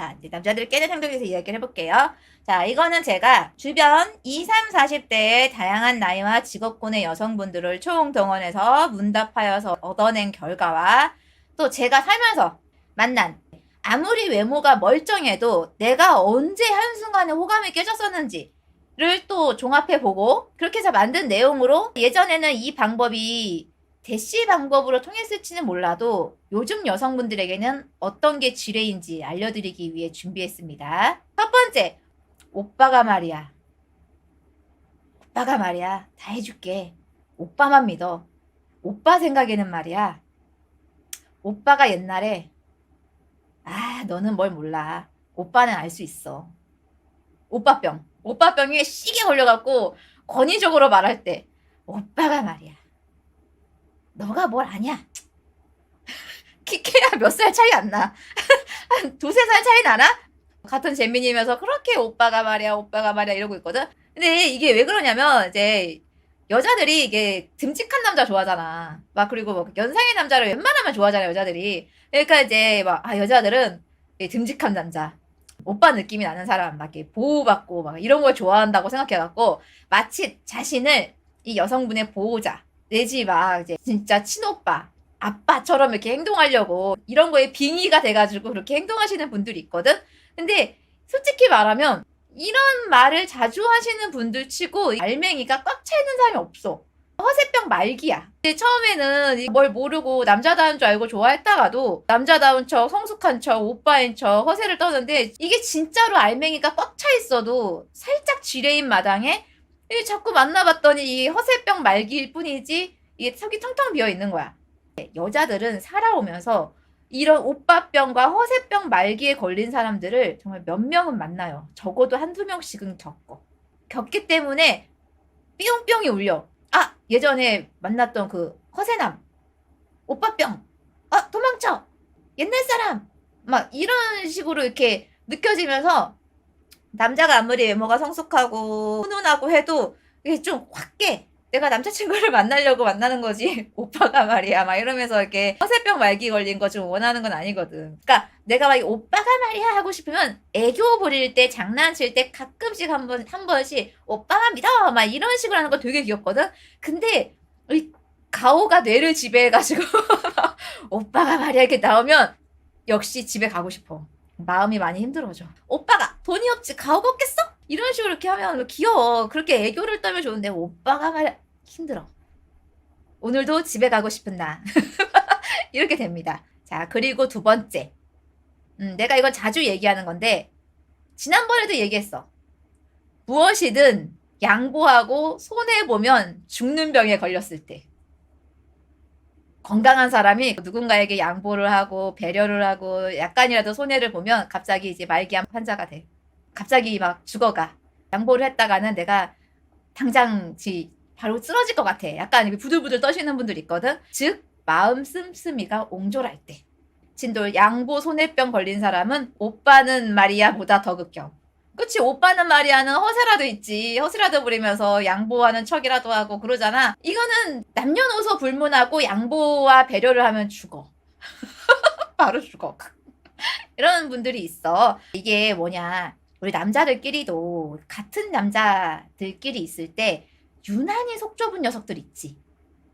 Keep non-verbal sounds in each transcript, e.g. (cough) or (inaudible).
자, 이제 남자들이 깨는 행동에 대해서 이야기를 해볼게요. 자, 이거는 제가 주변 20, 30, 40대의 다양한 나이와 직업군의 여성분들을 총동원해서 문답하여서 얻어낸 결과와 또 제가 살면서 만난 아무리 외모가 멀쩡해도 내가 언제 한순간에 호감이 깨졌었는지 를 또 종합해 보고 그렇게 해서 만든 내용으로 예전에는 이 방법이 대시 방법으로 통했을지는 몰라도 요즘 여성분들에게는 어떤 게 지뢰인지 알려드리기 위해 준비했습니다. 첫 번째, 오빠가 말이야. 오빠가 말이야. 다 해줄게. 오빠만 믿어. 오빠 생각에는 말이야. 오빠가 옛날에 아, 너는 뭘 몰라. 오빠는 알 수 있어. 오빠병. 오빠병에 시게 걸려갖고 권위적으로 말할 때 오빠가 말이야. 너가 뭘 아냐? 키케야 몇 살 차이 안 나. (laughs) 한 두세 살 차이 나나? 같은 재민이면서 그렇게 오빠가 말이야, 오빠가 말이야 이러고 있거든. 근데 이게 왜 그러냐면 이제 여자들이 이게 듬직한 남자 좋아하잖아. 막 그리고 뭐 연상의 남자를 웬만하면 좋아하잖아 여자들이. 그러니까 이제 막 아 여자들은 이 듬직한 남자, 오빠 느낌이 나는 사람 막 이렇게 보호받고 막 이런 걸 좋아한다고 생각해갖고 마치 자신을 이 여성분의 보호자 내지 막 이제 진짜 친오빠 아빠처럼 이렇게 행동하려고 이런 거에 빙의가 돼가지고 그렇게 행동하시는 분들이 있거든. 근데 솔직히 말하면 이런 말을 자주 하시는 분들 치고 알맹이가 꽉 차 있는 사람이 없어. 허세병 말기야. 근데 처음에는 뭘 모르고 남자다운 줄 알고 좋아했다가도 남자다운 척, 성숙한 척, 오빠인 척 허세를 떠는데 이게 진짜로 알맹이가 꽉 차 있어도 살짝 지레인 마당에 이 자꾸 만나봤더니 이 허세병 말기일 뿐이지 이게 속이 텅텅 비어 있는 거야. 여자들은 살아오면서 이런 오빠병과 허세병 말기에 걸린 사람들을 정말 몇 명은 만나요. 적어도 한두 명씩은 겪어. 겪기 때문에 뿅뿅이 울려. 아, 예전에 만났던 그 허세남. 오빠병. 아, 도망쳐. 옛날 사람. 막 이런 식으로 이렇게 느껴지면서 남자가 아무리 외모가 성숙하고 훈훈하고 해도 이게 좀 확 깨. 내가 남자친구를 만나려고 만나는 거지. (laughs) 오빠가 말이야. 막 이러면서 이렇게 허세병 말기 걸린 거 좀 원하는 건 아니거든. 그러니까 내가 막이 오빠가 말이야 하고 싶으면 애교 부릴 때 장난칠 때 가끔씩 한 번, 한 번씩 오빠만 믿어! 막 이런 식으로 하는 거 되게 귀엽거든? 근데 이 가오가 뇌를 지배해가지고 (laughs) 오빠가 말이야 이렇게 나오면 역시 집에 가고 싶어. 마음이 많이 힘들어져. 오빠가 돈이 없지 가오가 없겠어? 이런 식으로 이렇게 하면 귀여워. 그렇게 애교를 떨면 좋은데 오빠가 말이야 힘들어. 오늘도 집에 가고 싶은 나. (laughs) 이렇게 됩니다. 자, 그리고 두 번째. 음, 내가 이건 자주 얘기하는 건데, 지난번에도 얘기했어. 무엇이든 양보하고 손해 보면 죽는 병에 걸렸을 때. 건강한 사람이 누군가에게 양보를 하고 배려를 하고 약간이라도 손해를 보면 갑자기 이제 말기암 환자가 돼. 갑자기 막 죽어가. 양보를 했다가는 내가 당장 지 바로 쓰러질 것 같아. 약간 부들부들 떠시는 분들 있거든. 즉 마음 씀씀이가 옹졸할 때. 진돌 양보 손해병 걸린 사람은 오빠는 마리아보다 더 극혐. 그치 오빠는 마리아는 허세라도 있지. 허세라도 부리면서 양보하는 척이라도 하고 그러잖아. 이거는 남녀노소 불문하고 양보와 배려를 하면 죽어. (laughs) 바로 죽어. (laughs) 이런 분들이 있어. 이게 뭐냐. 우리 남자들끼리도 같은 남자들끼리 있을 때 유난히 속 좁은 녀석들 있지.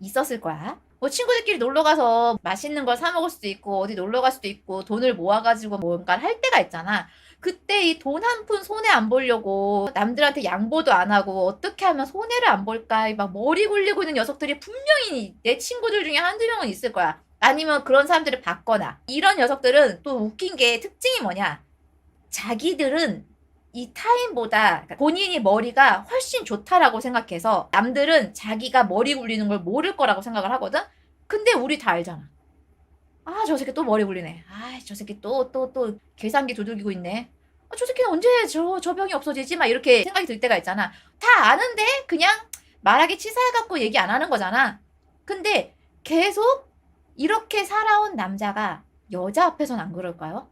있었을 거야. 뭐 친구들끼리 놀러 가서 맛있는 걸 사 먹을 수도 있고 어디 놀러 갈 수도 있고 돈을 모아가지고 뭔가를 할 때가 있잖아. 그때 이 돈 한 푼 손해 안 보려고 남들한테 양보도 안 하고 어떻게 하면 손해를 안 볼까 막 머리 굴리고 있는 녀석들이 분명히 내 친구들 중에 한두 명은 있을 거야. 아니면 그런 사람들을 봤거나 이런 녀석들은 또 웃긴 게 특징이 뭐냐 자기들은 이 타인보다 본인이 머리가 훨씬 좋다라고 생각해서 남들은 자기가 머리 굴리는 걸 모를 거라고 생각을 하거든? 근데 우리 다 알잖아. 아, 저 새끼 또 머리 굴리네. 아, 저 새끼 또, 또, 또 계산기 두들기고 있네. 아, 저 새끼는 언제 저, 저 병이 없어지지? 막 이렇게 생각이 들 때가 있잖아. 다 아는데 그냥 말하기 치사해갖고 얘기 안 하는 거잖아. 근데 계속 이렇게 살아온 남자가 여자 앞에선 안 그럴까요?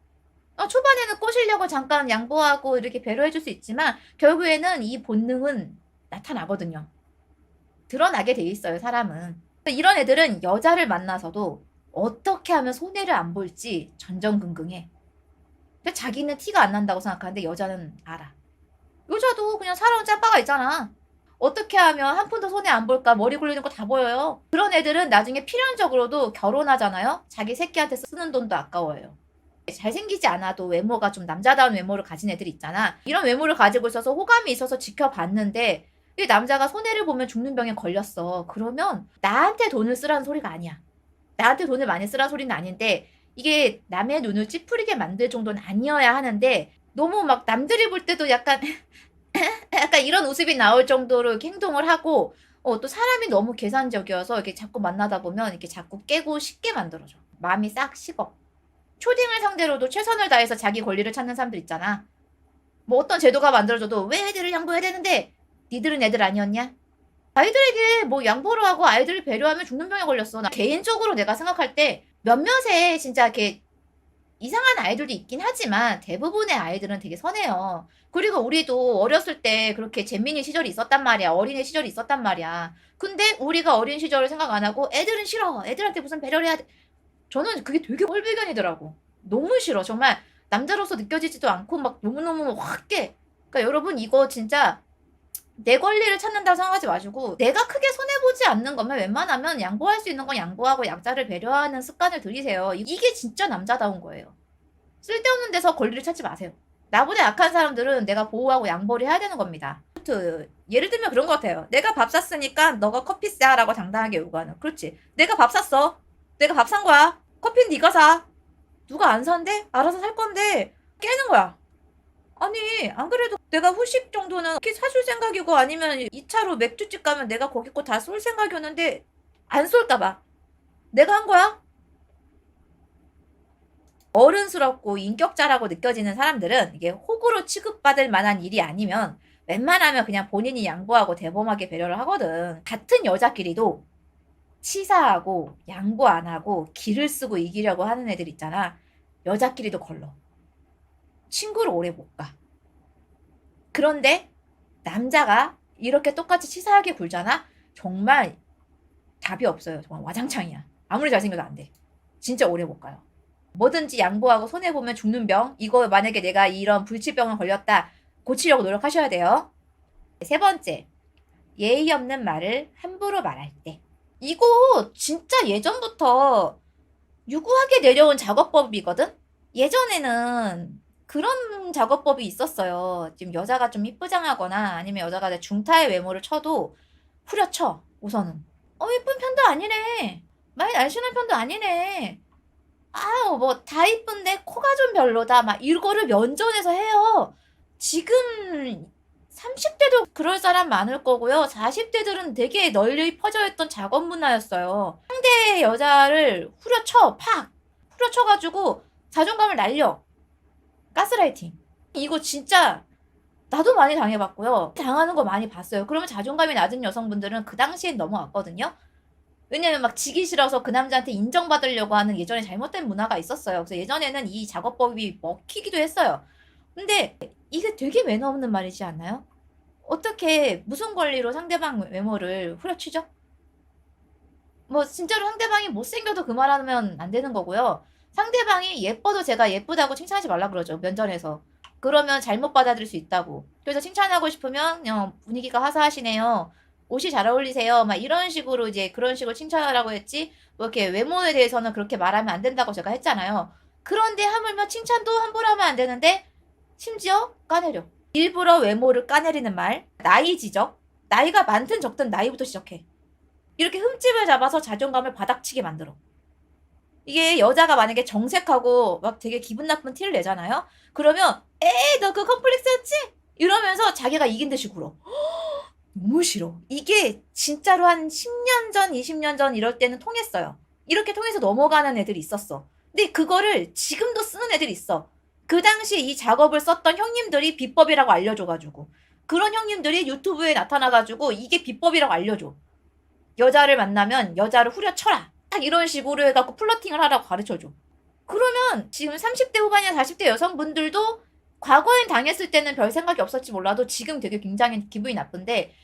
어, 초반에는 꼬시려고 잠깐 양보하고 이렇게 배려해줄 수 있지만 결국에는 이 본능은 나타나거든요. 드러나게 돼 있어요, 사람은. 이런 애들은 여자를 만나서도 어떻게 하면 손해를 안 볼지 전전긍긍해. 근데 자기는 티가 안 난다고 생각하는데 여자는 알아. 여자도 그냥 살아온 짬바가 있잖아. 어떻게 하면 한 푼도 손에 안 볼까 머리 굴리는 거 다 보여요. 그런 애들은 나중에 필연적으로도 결혼하잖아요. 자기 새끼한테 쓰는 돈도 아까워요. 잘생기지 않아도 외모가 좀 남자다운 외모를 가진 애들 있잖아. 이런 외모를 가지고 있어서 호감이 있어서 지켜봤는데 이 남자가 손해를 보면 죽는 병에 걸렸어. 그러면 나한테 돈을 쓰라는 소리가 아니야. 나한테 돈을 많이 쓰라는 소리는 아닌데 이게 남의 눈을 찌푸리게 만들 정도는 아니어야 하는데 너무 막 남들이 볼 때도 약간 (laughs) 약간 이런 모습이 나올 정도로 행동을 하고 어, 또 사람이 너무 계산적이어서 이렇게 자꾸 만나다 보면 이렇게 자꾸 깨고 쉽게 만들어줘. 마음이 싹 식어. 초딩을 상대로도 최선을 다해서 자기 권리를 찾는 사람들 있잖아. 뭐 어떤 제도가 만들어져도 왜 애들을 양보해야 되는데 니들은 애들 아니었냐? 아이들에게 뭐 양보를 하고 아이들을 배려하면 죽는 병에 걸렸어. 나 개인적으로 내가 생각할 때 몇몇의 진짜 이렇게 이상한 아이들도 있긴 하지만 대부분의 아이들은 되게 선해요. 그리고 우리도 어렸을 때 그렇게 재민이 시절이 있었단 말이야. 어린애 시절이 있었단 말이야. 근데 우리가 어린 시절을 생각 안 하고 애들은 싫어. 애들한테 무슨 배려를 해야 돼. 저는 그게 되게 꼴불견이더라고. 너무 싫어. 정말 남자로서 느껴지지도 않고 막 너무너무 확 깨. 그러니까 여러분 이거 진짜 내 권리를 찾는다고 생각하지 마시고 내가 크게 손해보지 않는 거면 웬만하면 양보할 수 있는 건 양보하고 약자를 배려하는 습관을 들이세요. 이게 진짜 남자다운 거예요. 쓸데없는 데서 권리를 찾지 마세요. 나보다 약한 사람들은 내가 보호하고 양보를 해야 되는 겁니다. 예를 들면 그런 것 같아요. 내가 밥 샀으니까 너가 커피 싸라고 당당하게 요구하는. 그렇지. 내가 밥 샀어. 내가 밥 산 거야. 커피는 네가 사. 누가 안 산대? 알아서 살 건데 깨는 거야. 아니 안 그래도 내가 후식 정도는 이렇게 사줄 생각이고 아니면 2차로 맥주집 가면 내가 거기 거 다 쏠 생각이었는데 안 쏠까 봐 내가 한 거야? 어른스럽고 인격자라고 느껴지는 사람들은 이게 호구로 취급받을 만한 일이 아니면 웬만하면 그냥 본인이 양보하고 대범하게 배려를 하거든. 같은 여자끼리도 치사하고 양보 안 하고 기를 쓰고 이기려고 하는 애들 있잖아. 여자끼리도 걸러. 친구를 오래 못 가. 그런데 남자가 이렇게 똑같이 치사하게 굴잖아? 정말 답이 없어요. 정말 와장창이야. 아무리 잘생겨도 안 돼. 진짜 오래 못 가요. 뭐든지 양보하고 손해보면 죽는 병. 이거 만약에 내가 이런 불치병을 걸렸다. 고치려고 노력하셔야 돼요. 세 번째. 예의 없는 말을 함부로 말할 때. 이거 진짜 예전부터 유구하게 내려온 작업법이거든? 예전에는 그런 작업법이 있었어요. 지금 여자가 좀 이쁘장하거나 아니면 여자가 내 중타의 외모를 쳐도 후려쳐, 우선은. 어, 이쁜 편도 아니네. 많이 날씬한 편도 아니네. 아우, 뭐, 다 이쁜데 코가 좀 별로다. 막 이거를 면전에서 해요. 지금 30대도 그럴 사람 많을 거고요. 40대들은 되게 널리 퍼져 있던 작업 문화였어요. 상대 여자를 후려쳐, 팍! 후려쳐가지고 자존감을 날려. 가스라이팅. 이거 진짜 나도 많이 당해봤고요. 당하는 거 많이 봤어요. 그러면 자존감이 낮은 여성분들은 그 당시엔 넘어갔거든요. 왜냐면 막 지기 싫어서 그 남자한테 인정받으려고 하는 예전에 잘못된 문화가 있었어요. 그래서 예전에는 이 작업법이 먹히기도 했어요. 근데 이게 되게 매너 없는 말이지 않나요? 어떻게 무슨 권리로 상대방 외모를 후려치죠? 뭐 진짜로 상대방이 못생겨도 그 말하면 안 되는 거고요. 상대방이 예뻐도 제가 예쁘다고 칭찬하지 말라 그러죠. 면전에서. 그러면 잘못 받아들일 수 있다고. 그래서 칭찬하고 싶으면 어, 분위기가 화사하시네요. 옷이 잘 어울리세요. 막 이런 식으로 이제 그런 식으로 칭찬하라고 했지. 뭐 이렇게 외모에 대해서는 그렇게 말하면 안 된다고 제가 했잖아요. 그런데 하물며 칭찬도 함부로 하면 안 되는데 심지어 까내려. 일부러 외모를 까내리는 말, 나이 지적, 나이가 많든 적든 나이부터 시작해. 이렇게 흠집을 잡아서 자존감을 바닥치게 만들어. 이게 여자가 만약에 정색하고 막 되게 기분 나쁜 티를 내잖아요? 그러면 에이 너 그 컴플렉스였지? 이러면서 자기가 이긴 듯이 굴어. (gasps) 너무 싫어. 이게 진짜로 한 10년 전, 20년 전 이럴 때는 통했어요. 이렇게 통해서 넘어가는 애들이 있었어. 근데 그거를 지금도 쓰는 애들이 있어. 그 당시에 이 작업을 썼던 형님들이 비법이라고 알려줘가지고. 그런 형님들이 유튜브에 나타나가지고 이게 비법이라고 알려줘. 여자를 만나면 여자를 후려쳐라. 딱 이런 식으로 해갖고 플러팅을 하라고 가르쳐줘. 그러면 지금 30대 후반이나 40대 여성분들도 과거엔 당했을 때는 별 생각이 없었지 몰라도 지금 되게 굉장히 기분이 나쁜데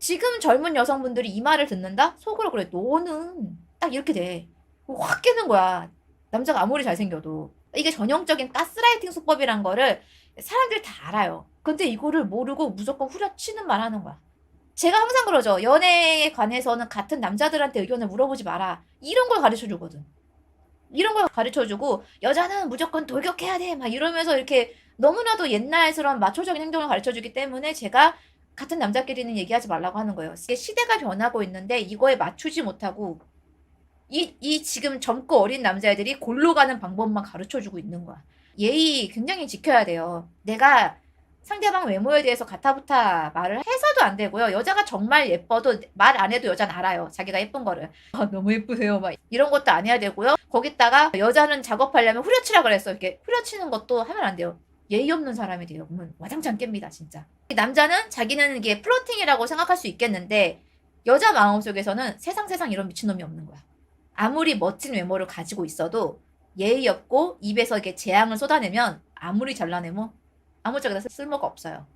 지금 젊은 여성분들이 이 말을 듣는다? 속으로 그래. 너는 딱 이렇게 돼. 확 깨는 거야. 남자가 아무리 잘생겨도. 이게 전형적인 가스라이팅 수법이란 거를 사람들이 다 알아요. 근데 이거를 모르고 무조건 후려치는 말 하는 거야. 제가 항상 그러죠. 연애에 관해서는 같은 남자들한테 의견을 물어보지 마라. 이런 걸 가르쳐 주거든. 이런 걸 가르쳐 주고 여자는 무조건 돌격해야 돼. 막 이러면서 이렇게 너무나도 옛날스러운 마초적인 행동을 가르쳐 주기 때문에 제가 같은 남자끼리는 얘기하지 말라고 하는 거예요. 이게 시대가 변하고 있는데 이거에 맞추지 못하고 이, 이 지금 젊고 어린 남자애들이 골로 가는 방법만 가르쳐 주고 있는 거야. 예의 굉장히 지켜야 돼요. 내가 상대방 외모에 대해서 가타부타 말을 해서도 안 되고요. 여자가 정말 예뻐도 말 안 해도 여자는 알아요. 자기가 예쁜 거를. 아, 너무 예쁘세요. 막 이런 것도 안 해야 되고요. 거기다가 여자는 작업하려면 후려치라 그랬어. 이렇게 후려치는 것도 하면 안 돼요. 예의 없는 사람이 돼요. 그러면 와장창 깹니다, 진짜. 남자는 자기는 이게 플로팅이라고 생각할 수 있겠는데 여자 마음속에서는 세상 세상 이런 미친놈이 없는 거야. 아무리 멋진 외모를 가지고 있어도 예의 없고 입에서 이렇게 재앙을 쏟아내면 아무리 잘라내면 아무짝에나 쓸모가 없어요.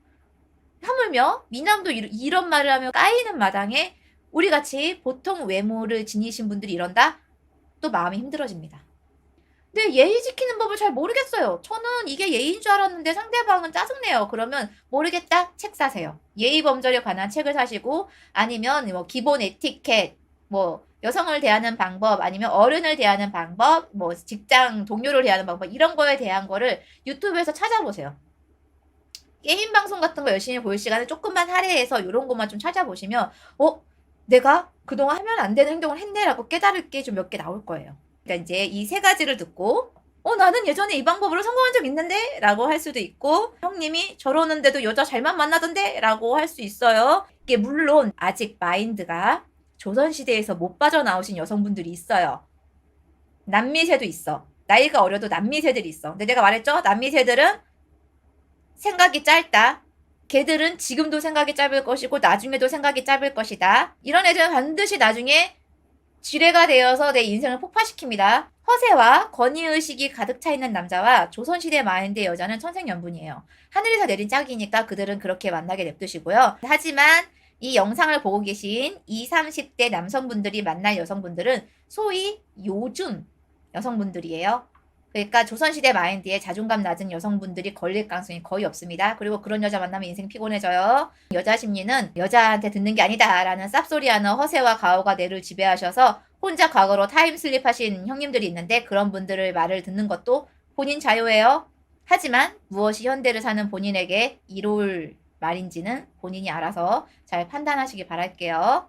하물며 미남도 이런 말을 하면 까이는 마당에 우리 같이 보통 외모를 지니신 분들이 이런다? 또 마음이 힘들어집니다. 근데 예의 지키는 법을 잘 모르겠어요. 저는 이게 예의인 줄 알았는데 상대방은 짜증내요. 그러면 모르겠다? 책 사세요. 예의 범절에 관한 책을 사시고 아니면 뭐 기본 에티켓, 뭐 여성을 대하는 방법, 아니면 어른을 대하는 방법, 뭐 직장 동료를 대하는 방법 이런 거에 대한 거를 유튜브에서 찾아보세요. 게임 방송 같은 거 열심히 볼 시간에 조금만 할애해서 이런 것만 좀 찾아보시면 어 내가 그동안 하면 안 되는 행동을 했네라고 깨달을 게 좀 몇 개 나올 거예요. 그러니까 이제 이 세 가지를 듣고 어 나는 예전에 이 방법으로 성공한 적 있는데 라고 할 수도 있고 형님이 저러는데도 여자 잘만 만나던데 라고 할 수 있어요. 이게 물론 아직 마인드가 조선 시대에서 못 빠져나오신 여성분들이 있어요. 남미세도 있어. 나이가 어려도 남미세들이 있어. 근데 내가 말했죠? 남미세들은 생각이 짧다. 걔들은 지금도 생각이 짧을 것이고 나중에도 생각이 짧을 것이다. 이런 애들은 반드시 나중에 지뢰가 되어서 내 인생을 폭파시킵니다. 허세와 권위의식이 가득 차 있는 남자와 조선시대 마인드의 여자는 천생연분이에요. 하늘에서 내린 짝이니까 그들은 그렇게 만나게 냅두시고요. 하지만 이 영상을 보고 계신 20, 30대 남성분들이 만날 여성분들은 소위 요즘 여성분들이에요. 그러니까 조선시대 마인드에 자존감 낮은 여성분들이 걸릴 가능성이 거의 없습니다. 그리고 그런 여자 만나면 인생 피곤해져요. 여자 심리는 여자한테 듣는 게 아니다라는 쌉소리하는 허세와 가오가 뇌를 지배하셔서 혼자 과거로 타임슬립 하신 형님들이 있는데 그런 분들의 말을 듣는 것도 본인 자유예요. 하지만 무엇이 현대를 사는 본인에게 이로울 말인지는 본인이 알아서 잘 판단하시기 바랄게요.